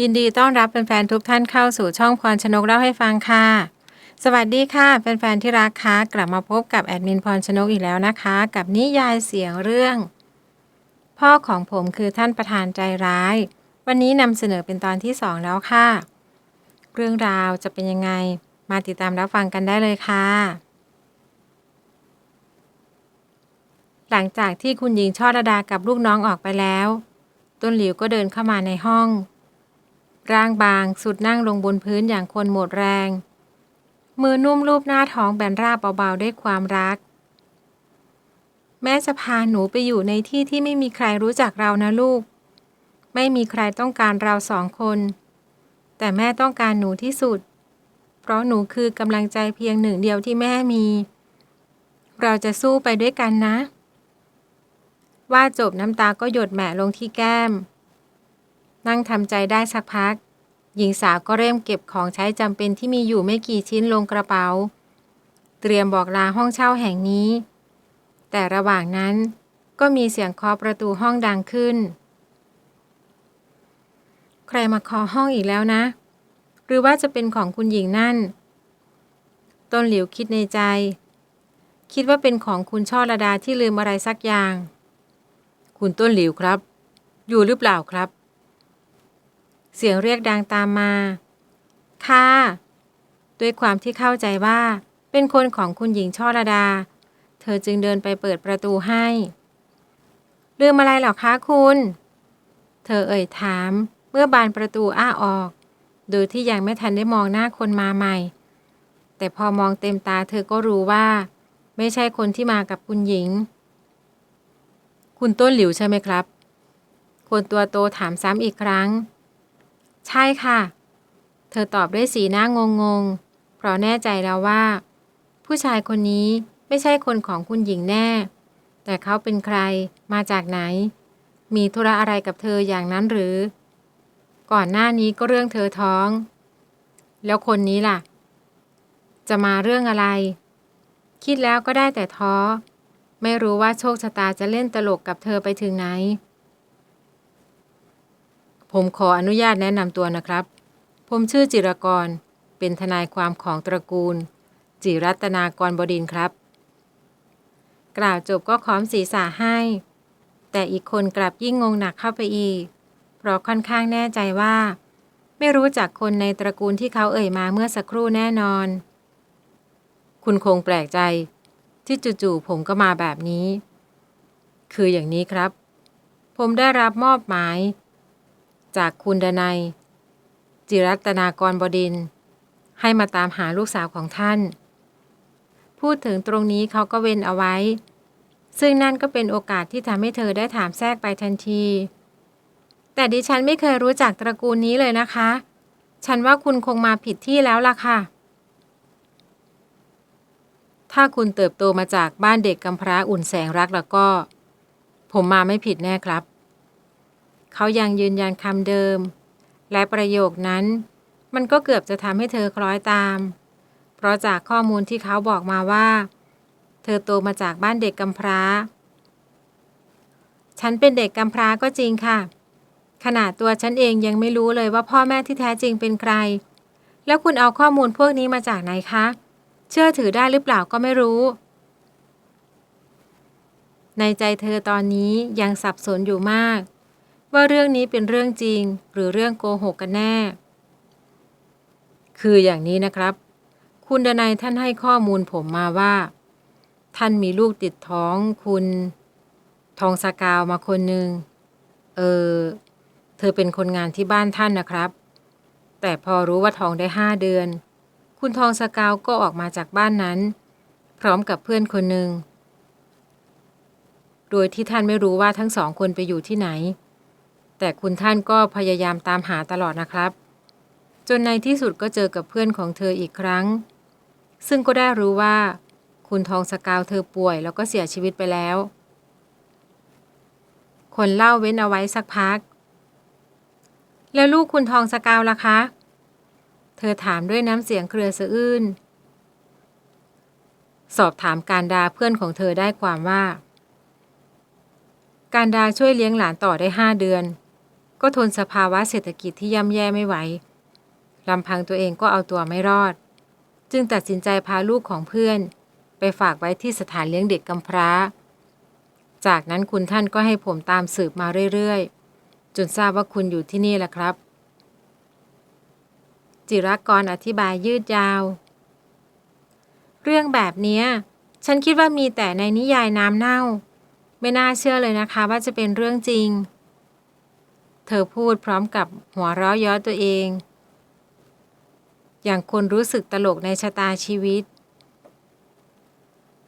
ยินดีต้อนรับแฟนๆทุกท่านเข้าสู่ช่องพรชนกเล่าให้ฟังค่ะ สวัสดีค่ะแฟนๆที่รักค่ะกลับมาพบกับแอดมินพรชนกอีกแล้วนะคะ กับนิยายเสียงเรื่อง พ่อของผมคือท่านประธานใจร้าย วันนี้นำเสนอเป็นตอนที่สองแล้วค่ะ เรื่องราวจะเป็นยังไง มาติดตามรับฟังกันได้เลยค่ะ หลังจากที่คุณหญิงช่อระดากับลูกน้องออกไปแล้วต้นหลิวก็เดินเข้ามาในห้อง ร่างบางสุดนั่งลงบนพื้นอย่างคนหมดแรง มือนุ่มรูปหน้าท้องแบนราบเบาๆด้วยความรัก แม่จะพาหนูไปอยู่ในที่ที่ไม่มีใครรู้จักเรานะลูก ไม่มีใครต้องการเราสองคน แต่แม่ต้องการหนูที่สุด เพราะหนูคือกำลังใจเพียงหนึ่งเดียวที่แม่มี เราจะสู้ไปด้วยกันนะ ว่าจบน้ำตาก็หยดแหมลงที่แก้ม นั่งทำใจได้สักพัก หญิงสาวก็เริ่มเก็บของใช้จำเป็นที่มีอยู่ไม่กี่ชิ้นลงกระเป๋า เตรียมบอกลาห้องเช่าแห่งนี้ แต่ระหว่างนั้นก็มีเสียงเคาะประตูห้องดังขึ้น ใครมาเคาะห้องอีกแล้วนะ หรือว่าจะเป็นของคุณหญิงนั่น ต้นหลิวคิดในใจ คิดว่าเป็นของคุณช่อระดาที่ลืมอะไรสักอย่าง คุณต้นหลิวครับ อยู่หรือเปล่าครับ เสียงเรียกดังตามมา ค่ะ ด้วยความที่เข้าใจว่า เป็นคนของคุณหญิงช่อระดา เธอจึงเดินไปเปิดประตูให้ ลืมอะไรหรอคะคุณ เธอเอ่ยถาม เมื่อบานประตูอ้าออก โดยที่ยังไม่ทันได้มองหน้าคนมาใหม่ แต่พอมองเต็มตาเธอก็รู้ว่า ไม่ใช่คนที่มากับคุณหญิง คุณต้นหลิวใช่ไหมครับ คนตัวโตถามซ้ำอีกครั้ง ใช่ค่ะ เธอตอบด้วยสีหน้างงงๆ เพราะแน่ใจแล้วว่า ผู้ชายคนนี้ไม่ใช่คนของคุณหญิงแน่ แต่เขาเป็นใครมาจากไหน มีธุระอะไรกับเธออย่างนั้นหรือ ก่อนหน้านี้ก็เรื่องเธอท้อง แล้วคนนี้ล่ะ จะมาเรื่องอะไร คิดแล้วก็ได้แต่ท้อ ไม่รู้ว่าโชคชะตาจะเล่นตลกกับเธอไปถึงไหน ผมขออนุญาตแนะนำตัวนะครับ ผมชื่อจิรกร เป็นทนายความของตระกูล จิรัตนากรบดินครับ กล่าวจบก็ค้อมศีรษะให้ แต่อีกคนกลับยิ่งงงหนักเข้าไปอีก เพราะค่อนข้างแน่ใจว่า ไม่รู้จักคนในตระกูลที่เขาเอ่ยมาเมื่อสักครู่แน่นอน คุณคงแปลกใจ ที่จู่ๆผมก็มาแบบนี้ คืออย่างนี้ครับ ผมได้รับมอบหมาย จากคุณดนัยจิรัตนากรบดิน ให้มาตามหาลูกสาวของท่าน พูดถึงตรงนี้เขาก็เว้นเอาไว้ ซึ่งนั่นก็เป็นโอกาสที่ทำให้เธอได้ถามแทรกไปทันที แต่ดิฉันไม่เคยรู้จักตระกูลนี้เลยนะคะ ฉันว่าคุณคงมาผิดที่แล้วล่ะค่ะ ถ้าคุณเติบโตมาจากบ้านเด็กกำพร้าอุ่นแสงรักแล้วก็ ผมมาไม่ผิดแน่ครับ เขายังยืนยันคำเดิม และประโยคนั้น มันก็เกือบจะทำให้เธอคล้อยตาม เพราะจากข้อมูลที่เขาบอกมาว่า เธอโตมาจากบ้านเด็กกำพร้า ฉันเป็นเด็กกำพร้าก็จริงค่ะ ขนาดตัวฉันเองยังไม่รู้เลยว่าพ่อแม่ที่แท้จริงเป็นใคร แล้วคุณเอาข้อมูลพวกนี้มาจากไหนคะ เชื่อถือได้หรือเปล่าก็ไม่รู้ในใจเธอตอนนี้ยังสับสนอยู่มาก ว่าเรื่องนี้เป็นเรื่องจริงหรือเรื่องโกหกกันแน่ คืออย่างนี้นะครับ คุณดนัยท่านให้ข้อมูลผมมาว่า ท่านมีลูกติดท้องคุณ ทองสกาวมาคนหนึ่งเออ เธอเป็นคนงานที่บ้านท่านนะครับ แต่พอรู้ว่าท้องได้ห้าเดือน คุณทองสกาวก็ออกมาจากบ้านนั้น พร้อมกับเพื่อนคนหนึ่งโดยที่ท่านไม่รู้ว่าทั้งสองคนไปอยู่ที่ไหน แต่คุณท่านก็พยายามตามหาตลอดนะครับ จนในที่สุดก็เจอกับเพื่อนของเธออีกครั้ง ซึ่งก็ได้รู้ว่า คุณทองสกาวเธอป่วยแล้วก็เสียชีวิตไปแล้ว คนเล่าเว้นเอาไว้สักพัก แล้วลูกคุณทองสกาวล่ะคะ เธอถามด้วยน้ำเสียงเครือสะอื้นสอบถามการดาเพื่อนของเธอได้ความว่า การดาช่วยเลี้ยงหลานต่อได้ห้าเดือน ก็ทนสภาวะเศรษฐกิจที่ย่ำแย่ไม่ไหวลำพังตัวเองก็เอาตัวไม่รอด จึงตัดสินใจพาลูกของเพื่อน ไปฝากไว้ที่สถานเลี้ยงเด็กกำพร้า จากนั้นคุณท่านก็ให้ผมตามสืบมาเรื่อยๆ จนทราบว่าคุณอยู่ที่นี่แหละครับ จิรกรอธิบายยืดยาว เรื่องแบบนี้ฉันคิดว่ามีแต่ในนิยายน้ำเน่า ไม่น่าเชื่อเลยนะคะว่าจะเป็นเรื่องจริง ธอพูดพร้อมกับหัวเราะย้อตัวเอง อย่างคนรู้สึกตลกในชะตาชีวิต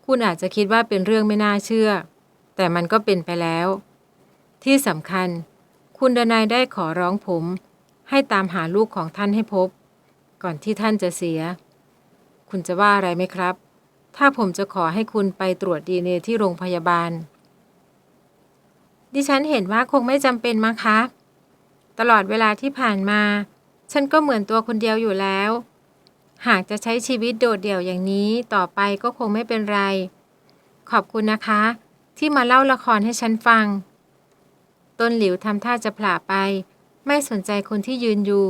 คุณอาจจะคิดว่าเป็นเรื่องไม่น่าเชื่อ แต่มันก็เป็นไปแล้ว ที่สำคัญ คุณดนายได้ขอร้องผม ให้ตามหาลูกของท่านให้พบ ก่อนที่ท่านจะเสีย คุณจะว่าอะไรไหมครับ ถ้าผมจะขอให้คุณไปตรวจดีเนที่โรงพยาบาลดิฉันเห็นว่าคงไม่จำเป็นมั้งคะ ตลอดเวลาที่ผ่านมา ฉันก็เหมือนตัวคนเดียวอยู่แล้ว หากจะใช้ชีวิตโดดเดี่ยวอย่างนี้ต่อไปก็คงไม่เป็นไร ขอบคุณนะคะ ที่มาเล่าละครให้ฉันฟัง ต้นหลิวทำท่าจะผลาไป ไม่สนใจคนที่ยืนอยู่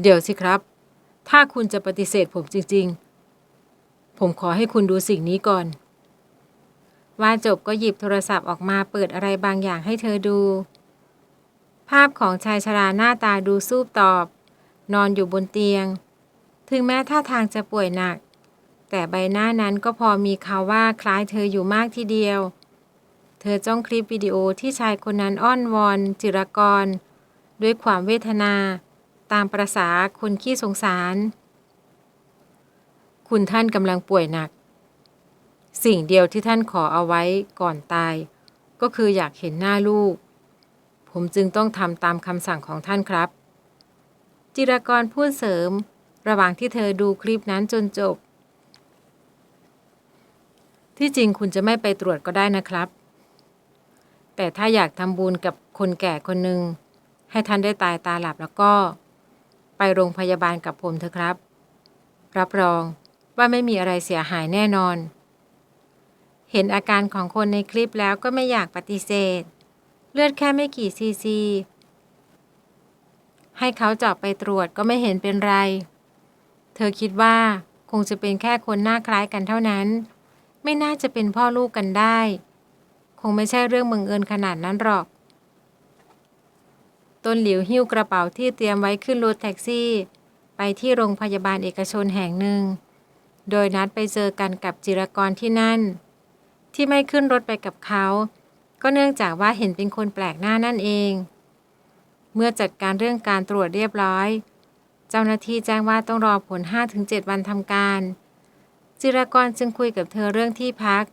เดี๋ยวสิครับ ถ้าคุณจะปฏิเสธผมจริง ๆ ผมขอให้คุณดูสิ่งนี้ก่อนว่าจบก็หยิบโทรศัพท์ออกมาเปิดอะไรบางอย่างให้เธอดู ภาพของชายชราหน้าตาดูซูบตอบ นอนอยู่บนเตียง ถึงแม้ท่าทางจะป่วยหนัก แต่ใบหน้านั้นก็พอมีข่าวว่าคล้ายเธออยู่มากทีเดียว เธอจ้องคลิปวิดีโอที่ชายคนนั้นอ้อนวอน จิรกร ด้วยความเวทนา ตามประษาคนขี้สงสาร คุณท่านกำลังป่วยหนัก สิ่งเดียวที่ท่านขอเอาไว้ก่อนตาย ก็คืออยากเห็นหน้าลูก ผมจึงต้องทำตามคำสั่งของท่านครับ จิรกรพูดเสริม ระหว่างที่เธอดูคลิปนั้นจนจบ ที่จริงคุณจะไม่ไปตรวจก็ได้นะครับ แต่ถ้าอยากทำบุญกับคนแก่คนหนึ่งให้ท่านได้ตายตาหลับแล้วก็ ไปโรงพยาบาลกับผมเถอะครับ รับรองว่าไม่มีอะไรเสียหายแน่นอน เห็นอาการของคนในคลิปแล้วก็ไม่อยากปฏิเสธ เลือดแค่ไม่กี่ซีซี ให้เขาเจาะไปตรวจก็ไม่เห็นเป็นไร เธอคิดว่าคงจะเป็นแค่คนหน้าคล้ายกันเท่านั้น ไม่น่าจะเป็นพ่อลูกกันได้ คงไม่ใช่เรื่องบังเอิญขนาดนั้นหรอก ต้นหลิวหิ้วกระเป๋าที่เตรียมไว้ขึ้นรถแท็กซี่ ไปที่โรงพยาบาลเอกชนแห่งหนึ่ง โดยนัดไปเจอกันกับจิรกรที่นั่น ที่ไม่ขึ้นรถไปกับเขา ก็เนื่องจากว่าเห็นเป็นคนแปลกหน้านั่นเอง เมื่อจัดการเรื่องการตรวจเรียบร้อย เจ้าหน้าที่แจ้งว่าต้องรอผล 5-7 วันทำการ จิรกรจึงคุยกับเธอเรื่องที่พัก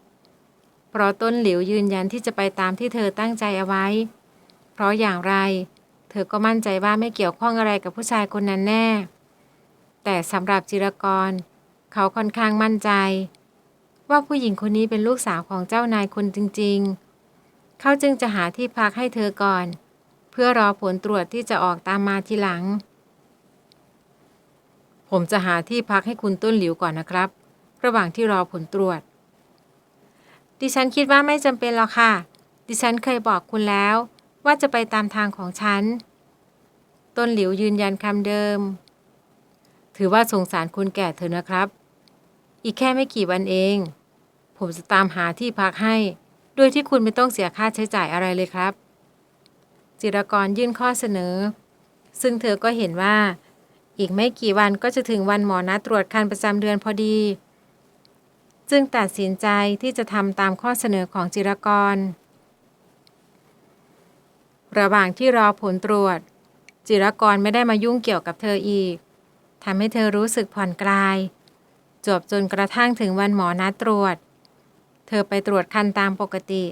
เพราะต้นหลิวยืนยันที่จะไปตามที่เธอตั้งใจเอาไว้ เพราะอย่างไร เธอก็มั่นใจว่าไม่เกี่ยวข้องอะไรกับผู้ชายคนนั้นแน่ แต่สำหรับจิรกร เขาค่อนข้างมั่นใจ ว่าผู้หญิงคนนี้เป็นลูกสาวของเจ้านายคนจริง ๆ เขาจึงจะหาที่พักให้เธอก่อน เพื่อรอผลตรวจที่จะออกตามมาทีหลัง ผมจะหาที่พักให้คุณต้นหลิวก่อนนะครับ ระหว่างที่รอผลตรวจ ดิฉันคิดว่าไม่จำเป็นหรอกค่ะ ดิฉันเคยบอกคุณแล้ว ว่าจะไปตามทางของฉัน ต้นหลิวยืนยันคำเดิม ถือว่าสงสารคุณแก่เธอนะครับ อีกแค่ไม่กี่วันเอง ผมจะตามหาที่พักให้ โดยที่คุณไม่ต้องเสียค่าใช้จ่ายอะไรเลยครับ จิรกรยื่นข้อเสนอ ซึ่งเธอก็เห็นว่า อีกไม่กี่วันก็จะถึงวันหมอนัดตรวจคันประจำเดือนพอดี จึงตัดสินใจที่จะทำตามข้อเสนอของจิรกร ระหว่างที่รอผลตรวจ จิรกรไม่ได้มายุ่งเกี่ยวกับเธออีกทำให้เธอรู้สึกผ่อนคลายจบจนกระทั่งถึงวันหมอนัดตรวจ เธอไปตรวจคันตามปกติ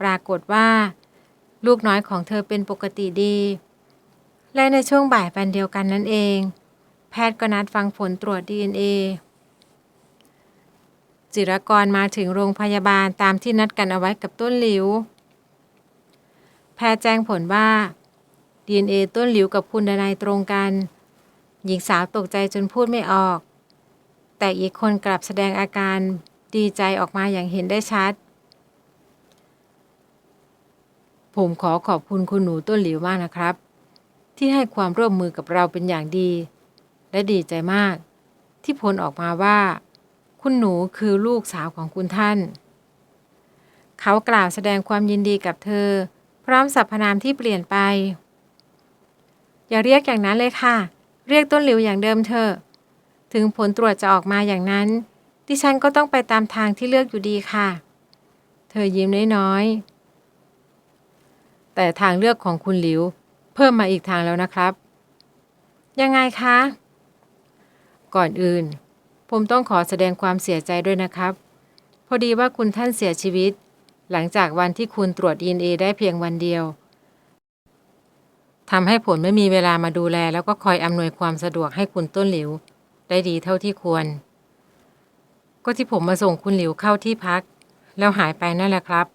ปรากฏว่า ลูกน้อยของเธอเป็นปกติดี และในช่วงบ่ายวันเดียวกันนั่นเอง แพทย์ก็นัดฟังผลตรวจ DNA จิรกรมาถึงโรงพยาบาลตามที่นัดกันเอาไว้กับต้นหลิว แพทย์แจ้งผลว่า DNA ต้นหลิวกับคุณดนายตรงกัน หญิงสาวตกใจจนพูดไม่ออก แต่อีกคนกลับแสดงอาการ ดีใจออกมาอย่างเห็นได้ชัด ผมขอขอบคุณคุณหนูต้นหลิวมากนะครับ ที่ให้ความร่วมมือกับเราเป็นอย่างดี และดีใจมาก ที่ผลออกมาว่า คุณหนูคือลูกสาวของคุณท่าน เขากล่าวแสดงความยินดีกับเธอ พร้อมสรรพนามที่เปลี่ยนไป อย่าเรียกอย่างนั้นเลยค่ะ เรียกต้นหลิวอย่างเดิมเถอะถึงผลตรวจจะออกมาอย่างนั้น ดิฉันก็ต้องไปตามทางที่เลือกอยู่ดีค่ะ เธอยิ้มน้อยๆ แต่ทางเลือกของคุณหลิว เพิ่มมาอีกทางแล้วนะครับ ยังไงคะ ก่อนอื่น ผมต้องขอแสดงความเสียใจด้วยนะครับ พอดีว่าคุณท่านเสียชีวิต หลังจากวันที่คุณตรวจ DNA ได้เพียงวันเดียวทำให้ผลไม่มีเวลามาดูแล แล้วก็คอยอำนวยความสะดวกให้คุณต้นหลิว ได้ดีเท่าที่ควร ก็ที่ผมมาส่งคุณหลิวเข้าที่พัก แล้วหายไปนั่นแหละครับ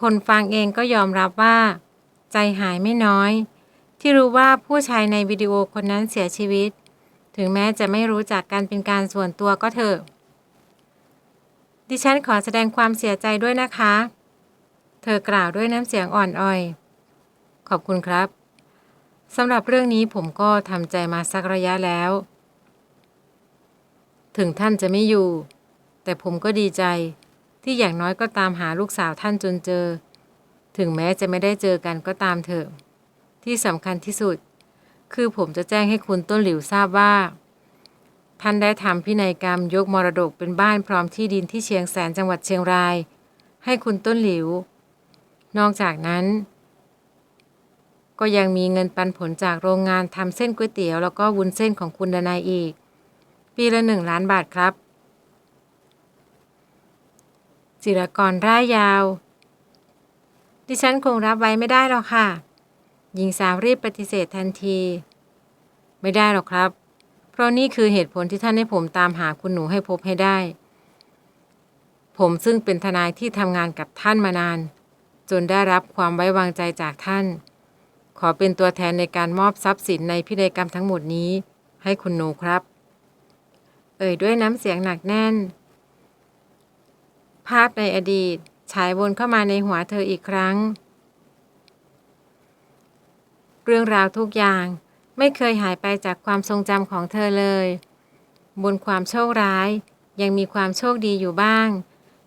คนฟังเองก็ยอมรับว่า ใจหายไม่น้อย ที่รู้ว่าผู้ชายในวิดีโอคนนั้นเสียชีวิต ถึงแม้จะไม่รู้จักกันเป็นการส่วนตัวก็เถอะ ดิฉันขอแสดงความเสียใจด้วยนะคะ เธอกล่าวด้วยน้ำเสียงอ่อนอ้อย ขอบคุณครับสำหรับเรื่องนี้ผมก็ทำใจมาสักระยะแล้ว ถึงท่านจะไม่อยู่ แต่ผมก็ดีใจ ที่อย่างน้อยก็ตามหาลูกสาวท่านจนเจอ ถึงแม้จะไม่ได้เจอกันก็ตามเถอะ ที่สำคัญที่สุด คือผมจะแจ้งให้คุณต้นหลิวทราบว่า ท่านได้ทำพินัยกรรมยกมรดกเป็นบ้านพร้อมที่ดินที่เชียงแสนจังหวัดเชียงราย ให้คุณต้นหลิว นอกจากนั้น ก็ยังมีเงินปันผลจากโรงงานทำเส้นก๋วยเตี๋ยวแล้วก็วุ้นเส้นของคุณดนายอีก ปีละหนึ่งล้านบาทครับ จิรกรร่ายยาว ดิฉันคงรับไว้ไม่ได้หรอกค่ะ หญิงสาวรีบปฏิเสธทันที ไม่ได้หรอกครับ เพราะนี่คือเหตุผลที่ท่านให้ผมตามหาคุณหนูให้พบให้ได้ ผมซึ่งเป็นทนายที่ทำงานกับท่านมานาน จนได้รับความไว้วางใจจากท่าน ขอเป็นตัวแทนในการมอบทรัพย์สินในพินัยกรรมทั้งหมดนี้ ให้คุณหนูครับ เอ่ยด้วยน้ำเสียงหนักแน่น ภาพในอดีตฉายวนเข้ามาในหัวเธออีกครั้ง เรื่องราวทุกอย่างไม่เคยหายไปจากความทรงจำของเธอเลย บนความโชคร้าย ยังมีความโชคดีอยู่บ้าง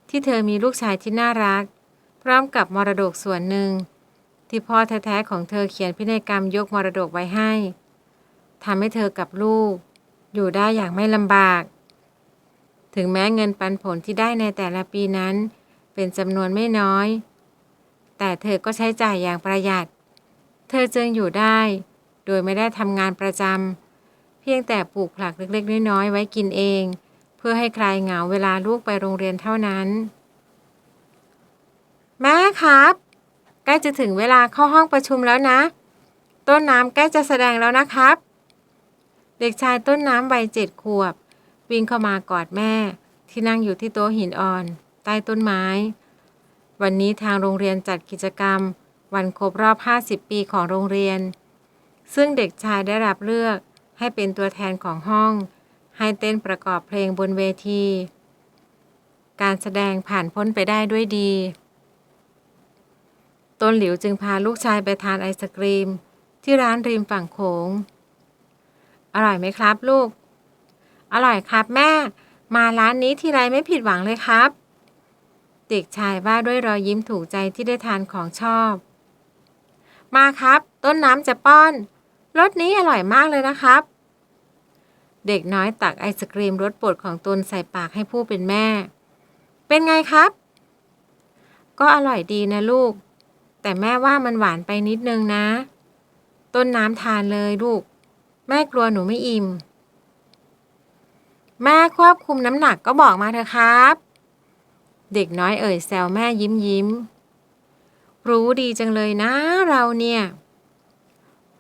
ที่เธอมีลูกชายที่น่ารัก พร้อมกับมรดกส่วนหนึ่ง ที่พ่อแท้ๆของเธอเขียนพินัยกรรมยกมรดกไว้ให้ทำให้เธอกับลูก อยู่ได้อย่างไม่ลำบาก ถึงแม้เงินปันผลที่ได้ในแต่ละปีนั้น เป็นจำนวนไม่น้อย แต่เธอก็ใช้จ่ายอย่างประหยัด เธอจึงอยู่ได้ โดยไม่ได้ทำงานประจำเพียงแต่ปลูกผักเล็กๆ น้อยๆไว้กินเอง เพื่อให้คลายเหงาเวลาลูกไปโรงเรียนเท่านั้น แม่ครับใกล้จะถึงเวลาเข้าห้องประชุมแล้วนะ ต้นน้ำใกล้จะแสดงแล้วนะครับ เด็กชายต้นน้ำวัยเจ็ดขวบ วิ่งเข้ามากอดแม่ ที่นั่งอยู่ที่โต๊ะหินอ่อน ใต้ต้นไม้ วันนี้ทางโรงเรียนจัดกิจกรรม วันครบรอบ 50 ปีของโรงเรียน ซึ่งเด็กชายได้รับเลือกให้เป็นตัวแทนของห้อง ให้เต้นประกอบเพลงบนเวที การแสดงผ่านพ้นไปได้ด้วยดี ต้นหลิวจึงพาลูกชายไปทานไอศกรีม ที่ร้านริมฝั่งโขง อร่อยไหมครับ ลูก อร่อยครับแม่ มาร้านนี้ทีไรไม่ผิดหวังเลยครับ เด็กชายว่าด้วยรอยยิ้มถูกใจที่ได้ทานของชอบ มาครับ ต้นน้ำจะป้อนรสนี้อร่อยมากเลยนะครับ เด็กน้อยตักไอศกรีมรสโปรดของตนใส่ปากให้ผู้เป็นแม่ เป็นไงครับ ก็อร่อยดีนะลูก แต่แม่ว่ามันหวานไปนิดนึงนะ ต้นน้ำทานเลยลูก แม่กลัวหนูไม่อิ่ม แม่ควบคุมน้ำหนักก็บอกมาเถอะครับ เด็กน้อยเอ่ยแซวแม่ยิ้มยิ้ม รู้ดีจังเลยนะเราเนี่ย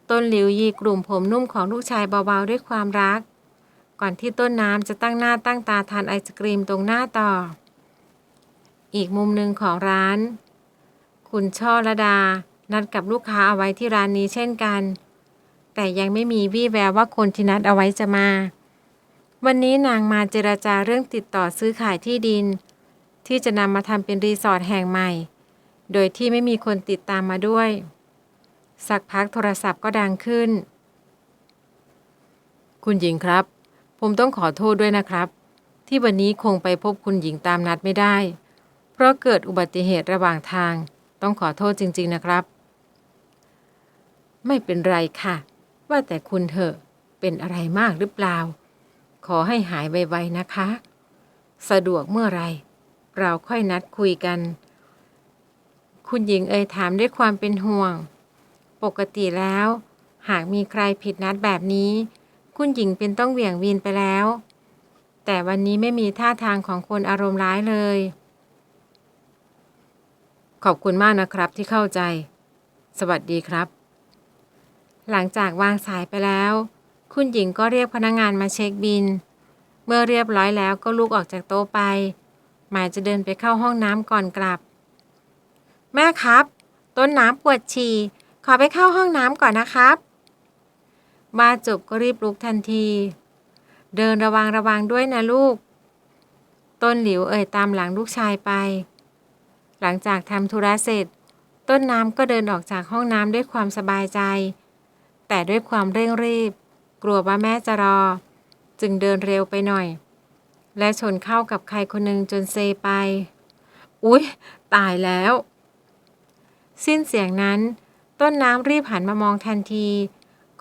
ต้นหลิวยีกลุ่มผมนุ่มของลูกชายเบาๆด้วยความรัก ก่อนที่ต้นน้ำจะตั้งหน้าตั้งตาทานไอศกรีมตรงหน้าต่อ อีกมุมหนึ่งของร้าน คุณช่อระดา นัดกับลูกค้าเอาไว้ที่ร้านนี้เช่นกัน แต่ยังไม่มีวี่แววว่าคนที่นัดเอาไว้จะมา วันนี้นางมาเจราจาเรื่องติดต่อซื้อขายที่ดิน ที่จะนำมาทำเป็นรีสอร์ทแห่งใหม่ โดยที่ไม่มีคนติดตามมาด้วย สักพักโทรศัพท์ก็ดังขึ้น คุณหญิงครับ ผมต้องขอโทษด้วยนะครับ ที่วันนี้คงไปพบคุณหญิงตามนัดไม่ได้ เพราะเกิดอุบัติเหตุระหว่างทาง ต้องขอโทษจริง ๆนะครับไม่เป็นไรค่ะ ว่าแต่คุณเถอะเป็นอะไรมากหรือเปล่า ขอให้หายไวๆนะคะ สะดวกเมื่อไร เราค่อยนัดคุยกัน คุณหญิงเอ่ยถามด้วยความเป็นห่วง ปกติแล้ว หากมีใครผิดนัดแบบนี้ คุณหญิงเป็นต้องเหวี่ยงวีนไปแล้ว แต่วันนี้ไม่มีท่าทางของคนอารมณ์ร้ายเลย ขอบคุณมากนะครับที่เข้าใจ สวัสดีครับ หลังจากวางสายไปแล้ว คุณหญิงก็เรียกพนักงงานมาเช็คบิน เมื่อเรียบร้อยแล้วก็ลุกออกจากโต๊ะไป หมายจะเดินไปเข้าห้องน้ำก่อนกลับ แม่ครับ ต้นน้ำปวดฉี่ ขอไปเข้าห้องน้ำก่อนนะครับมาจบก็รีบลุกทันที เดินระวังระวังด้วยนะลูก ต้นหลิวเอ่ยตามหลังลูกชายไป หลังจากทำธุระเสร็จ ต้นน้ำก็เดินออกจากห้องน้ำด้วยความสบายใจ แต่ด้วยความเร่งรีบ กลัวว่าแม่จะรอ จึงเดินเร็วไปหน่อย และชนเข้ากับใครคนหนึ่งจนเซไป อุ๊ย ตายแล้ว สิ้นเสียงนั้น ต้นน้ำรีบหันมามองทันที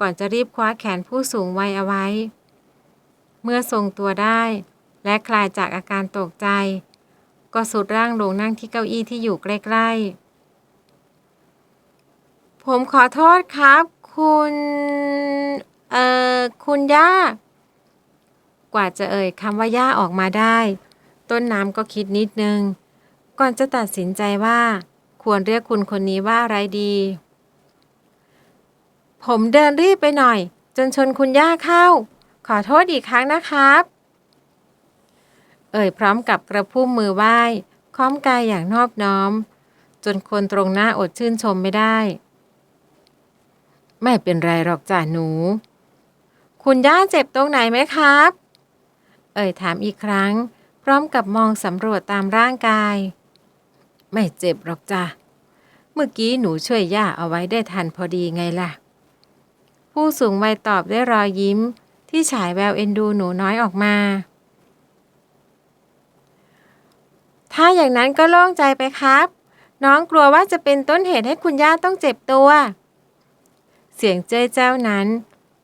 ก่อนจะรีบคว้าแขนผู้สูงวัยเอาไว้ เมื่อทรงตัวได้ และคลายจากอาการตกใจ ก็สุดร่างลงนั่งที่เก้าอี้ที่อยู่ใกล้ๆผมขอโทษครับ คุณ เอ่อ คุณย่า กว่าจะเอ่ยคำว่าย่าออกมาได้ ต้นน้ำก็คิดนิดนึง ก่อนจะตัดสินใจว่า ควรเรียกคุณคนนี้ว่าอะไรดี ผมเดินรีบไปหน่อย จนชนคุณย่าเข้า ขอโทษอีกครั้งนะครับ เอ่ยพร้อมกับกระพุ่มมือไหว้ค้อมกายอย่างนอบน้อม จนคนตรงหน้าอดชื่นชมไม่ได้ ไม่เป็นไรหรอกจ้าหนู คุณย่าเจ็บตรงไหนไหมครับ เอ่ยถามอีกครั้ง พร้อมกับมองสำรวจตามร่างกาย ไม่เจ็บหรอกจ้ะ เมื่อกี้หนูช่วยย่าเอาไว้ได้ทันพอดีไงล่ะ ผู้สูงวัยตอบด้วยรอยยิ้ม ที่ฉายแววเอ็นดูหนูน้อยออกมา ถ้าอย่างนั้นก็โล่งใจไปครับ น้องกลัวว่าจะเป็นต้นเหตุให้คุณย่าต้องเจ็บตัว เสียงเจ้ยเจ้านั้น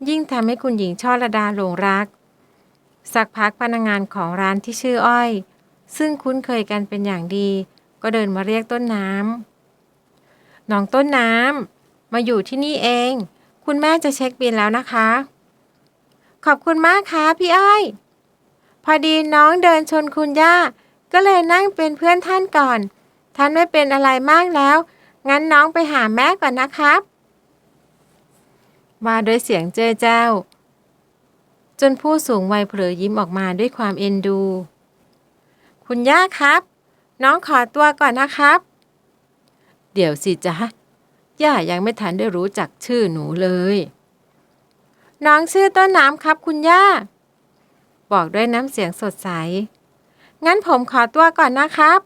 ยิ่งทำให้คุณหญิงช่อระดาหลงรัก สักพักพนักงานของร้านที่ชื่ออ้อย ซึ่งคุ้นเคยกันเป็นอย่างดี ก็เดินมาเรียกต้นน้ำน้องต้นน้ำมาอยู่ที่นี่เอง คุณแม่จะเช็คบินแล้วนะคะ ขอบคุณมากค่ะพี่อ้อย พอดีน้องเดินชนคุณย่า ก็เลยนั่งเป็นเพื่อนท่านก่อน ท่านไม่เป็นอะไรมากแล้ว งั้นน้องไปหาแม่ก่อนนะครับ มาด้วยเสียงเจ้อเจ้า จนผู้สูงวัยเผลอยิ้มออกมาด้วยความเอ็นดู คุณย่าครับ น้องขอตัวก่อนนะครับ เดี๋ยวสิจ๊ะย่ายังไม่ทันได้รู้จักชื่อหนูเลย น้องชื่อต้นน้ำครับคุณย่า บอกด้วยน้ำเสียงสดใส งั้นผมขอตัวก่อนนะครับ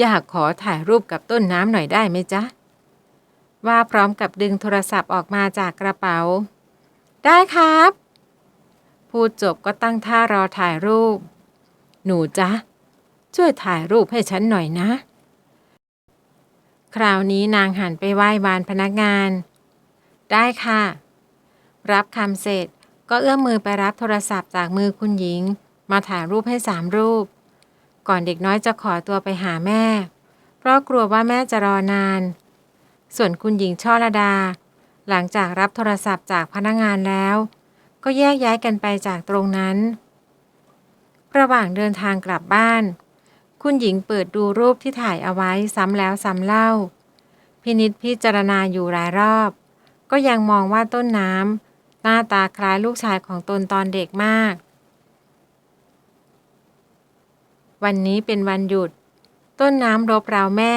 ย่าขอถ่ายรูปกับต้นน้ำหน่อยได้ไหมจ๊ะ ว่าพร้อมกับดึงโทรศัพท์ออกมาจากกระเป๋า ได้ครับ พูดจบก็ตั้งท่ารอถ่ายรูป หนูจ๊ะ ช่วยถ่ายรูปให้ฉันหน่อยนะ คราวนี้นางหันไปไหว้บานพนักงาน ได้ค่ะ รับคำเสร็จก็เอื้อมมือไปรับโทรศัพท์จากมือคุณหญิง มาถ่ายรูปให้สามรูป ก่อนเด็กน้อยจะขอตัวไปหาแม่ เพราะกลัวว่าแม่จะรอนาน ส่วนคุณหญิงช่อระดา หลังจากรับโทรศัพท์จากพนักงานแล้ว ก็แยกย้ายกันไปจากตรงนั้น ระหว่างเดินทางกลับบ้าน คุณหญิงเปิดดูรูปที่ถ่ายเอาไว้ซ้ำแล้วซ้ำเล่า พินิษพิจารณาอยู่หลายรอบ ก็ยังมองว่าต้นน้ำหน้าตาคล้ายลูกชายของตนตอนเด็กมาก วันนี้เป็นวันหยุด ต้นน้ำรบเราแม่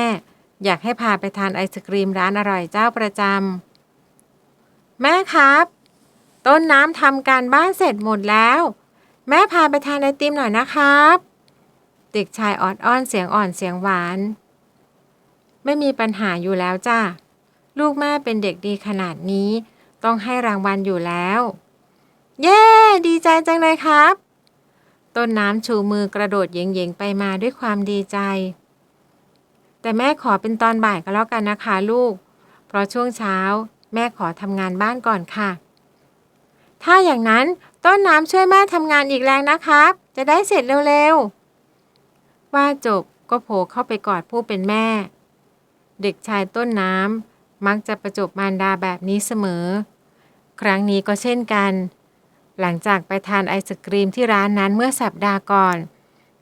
อยากให้พาไปทานไอศกรีมร้านอร่อยเจ้าประจำแม่ครับ ต้นน้ำทำการบ้านเสร็จหมดแล้ว แม่พาไปทานไอติมหน่อยนะครับ เด็กชายออดอ้อนเสียงอ่อนเสียงหวาน ไม่มีปัญหาอยู่แล้วจ้าลูกแม่เป็นเด็กดีขนาดนี้ ต้องให้รางวัลอยู่แล้ว เย้ ดีใจจังเลยครับ ต้นน้ำชูมือกระโดดเยงๆไปมาด้วยความดีใจ แต่แม่ขอเป็นตอนบ่ายก็แล้วกันนะคะลูก เพราะช่วงเช้าแม่ขอทำงานบ้านก่อนค่ะ ถ้าอย่างนั้นต้นน้ำช่วยแม่ทำงานอีกแรงนะครับ จะได้เสร็จเร็วๆ ว่าจบก็โผล่เข้าไปกอดผู้เป็นแม่ เด็กชายต้นน้ำมักจะประจบมารดาแบบนี้เสมอ ครั้งนี้ก็เช่นกัน หลังจากไปทานไอศกรีมที่ร้านนั้นเมื่อสัปดาห์ก่อน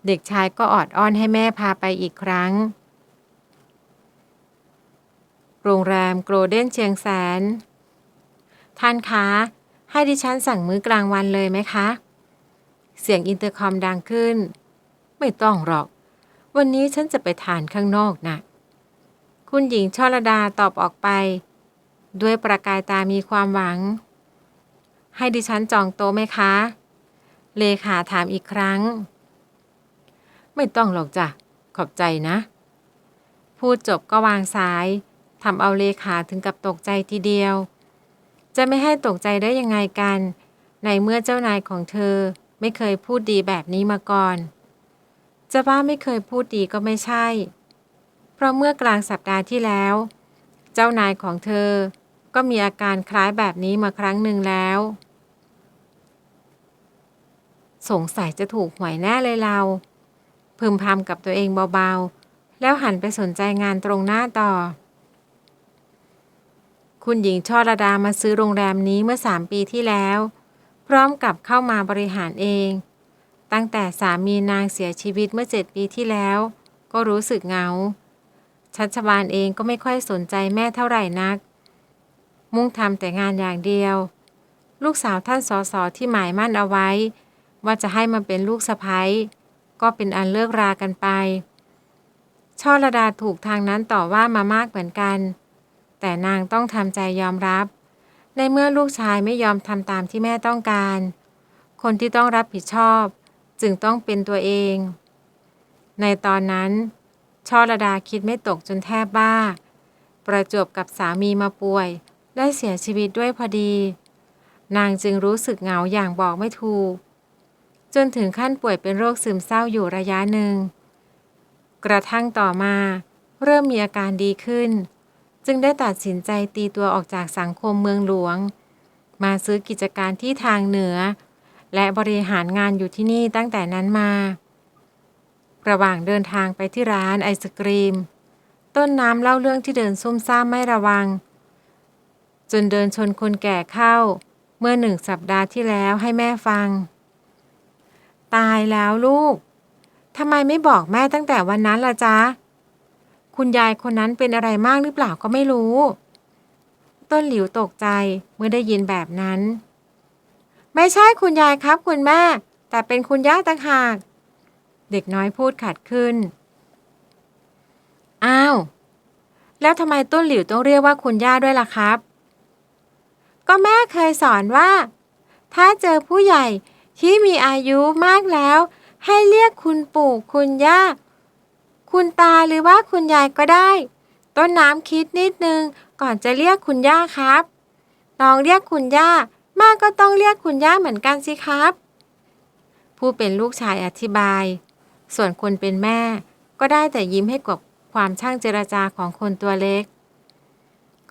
เด็กชายก็ออดอ้อนให้แม่พาไปอีกครั้ง โรงแรมโกลเด้นเชียงแสน ท่านคะ ให้ดิฉันสั่งมื้อกลางวันเลยไหมคะ เสียงอินเตอร์คอมดังขึ้น ไม่ต้องหรอก วันนี้ฉันจะไปทานข้างนอกนะ คุณหญิงช่อดาตอบออกไป ด้วยประกายตามีความหวัง ให้ดิฉันจองโต๊ะไหมคะ เลขาถามอีกครั้ง ไม่ต้องหรอกจ้ะ ขอบใจนะ พูดจบก็วางสาย ทำเอาเลขาถึงกับตกใจทีเดียว จะไม่ให้ตกใจได้ยังไงกัน ในเมื่อเจ้านายของเธอไม่เคยพูดดีแบบนี้มาก่อน จะว่าไม่เคยพูดดีก็ไม่ใช่ เพราะเมื่อกลางสัปดาห์ที่แล้ว เจ้านายของเธอก็มีอาการคล้ายแบบนี้มาครั้งหนึ่งแล้ว สงสัยจะถูกหวยแน่เลยเรา พึมพำกับตัวเองเบาๆ แล้วหันไปสนใจงานตรงหน้าต่อ คุณหญิงช่อระดามาซื้อโรงแรมนี้เมื่อสามปีที่แล้ว พร้อมกับเข้ามาบริหารเอง ตั้งแต่สามีนางเสียชีวิตเมื่อเจ็ดปีที่แล้ว ก็รู้สึกเหงา ชัชวานเองก็ไม่ค่อยสนใจแม่เท่าไหร่นัก มุ่งทำแต่งานอย่างเดียว ลูกสาวท่านสอสอที่หมายมั่นเอาไว้ ว่าจะให้มาเป็นลูกสะใภ้ก็เป็นอันเลิกรากันไป ช่อระดาถูกทางนั้นต่อว่ามามากเหมือนกัน แต่นางต้องทำใจยอมรับ ในเมื่อลูกชายไม่ยอมทำตามที่แม่ต้องการ คนที่ต้องรับผิดชอบ จึงต้องเป็นตัวเอง ในตอนนั้นช่อระดาคิดไม่ตกจนแทบบ้า ประจวบกับสามีมาป่วย ได้เสียชีวิตด้วยพอดี นางจึงรู้สึกเหงาอย่างบอกไม่ถูก จนถึงขั้นป่วยเป็นโรคซึมเศร้าอยู่ระยะหนึ่ง กระทั่งต่อมา เริ่มมีอาการดีขึ้น จึงได้ตัดสินใจตีตัวออกจากสังคมเมืองหลวง มาซื้อกิจการที่ทางเหนือ และบริหารงานอยู่ที่นี่ตั้งแต่นั้นมา ระหว่างเดินทางไปที่ร้านไอศกรีม ต้นน้ำเล่าเรื่องที่เดินซุ่มซ่ามไม่ระวัง จนเดินชนคนแก่เข้า เมื่อหนึ่งสัปดาห์ที่แล้วให้แม่ฟัง ตายแล้วลูกทำไมไม่บอกแม่ตั้งแต่วันนั้นล่ะจ๊ะ คุณยายคนนั้นเป็นอะไรมากหรือเปล่าก็ไม่รู้ ต้นหลิวตกใจเมื่อได้ยินแบบนั้น ไม่ใช่คุณยายครับ คุณแม่ แต่เป็นคุณย่าต่างหาก เด็กน้อยพูดขัดขึ้น อ้าว แล้วทำไมต้นหลิวต้องเรียกว่าคุณย่าด้วยล่ะครับ ก็แม่เคยสอนว่า ถ้าเจอผู้ใหญ่ที่มีอายุมากแล้ว ให้เรียกคุณปู่คุณย่า คุณตาหรือว่าคุณยายก็ได้ ต้นน้ำคิดนิดนึง ก่อนจะเรียกคุณย่าครับลองเรียกคุณย่าแม่ก็ต้องเรียกคุณย่าเหมือนกันสิครับ ผู้เป็นลูกชายอธิบาย ส่วนคนเป็นแม่ ก็ได้แต่ยิ้มให้กับความช่างเจรจาของคนตัวเล็ก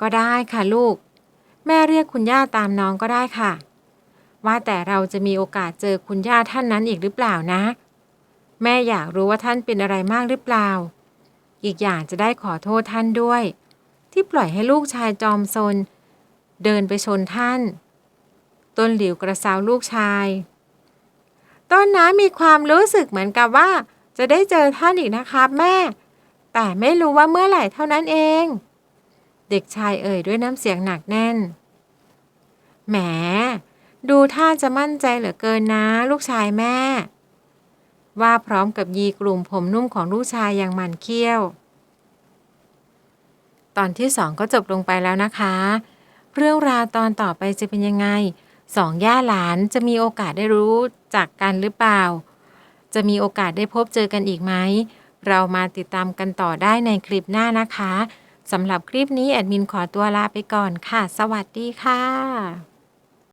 ก็ได้ค่ะลูก แม่เรียกคุณย่าตามน้องก็ได้ค่ะ ว่าแต่เราจะมีโอกาสเจอคุณย่าท่านนั้นอีกหรือเปล่านะ แม่อยากรู้ว่าท่านเป็นอะไรมากหรือเปล่า อีกอย่างจะได้ขอโทษท่านด้วย ที่ปล่อยให้ลูกชายจอมซน เดินไปชนท่าน ต้นหลิวกระซาวลูกชาย ต้นน้ำมีความรู้สึกเหมือนกับว่า จะได้เจอท่านอีกนะครับแม่ แต่ไม่รู้ว่าเมื่อไหร่เท่านั้นเอง เด็กชายเอ่ยด้วยน้ำเสียงหนักแน่น แหม ดูท่าจะมั่นใจเหลือเกินนะ ลูกชายแม่ ว่าพร้อมกับยีกลุ่มผมนุ่มของลูกชายอย่างมันเคี้ยว ตอนที่สองก็จบลงไปแล้วนะคะ เรื่องราวตอนต่อไปจะเป็นยังไงสองย่าหลานจะมีโอกาสได้รู้จักกันหรือเปล่า จะมีโอกาสได้พบเจอกันอีกไหม เรามาติดตามกันต่อได้ในคลิปหน้านะคะสำหรับคลิปนี้แอดมินขอตัวลาไปก่อนค่ะ สวัสดีค่ะ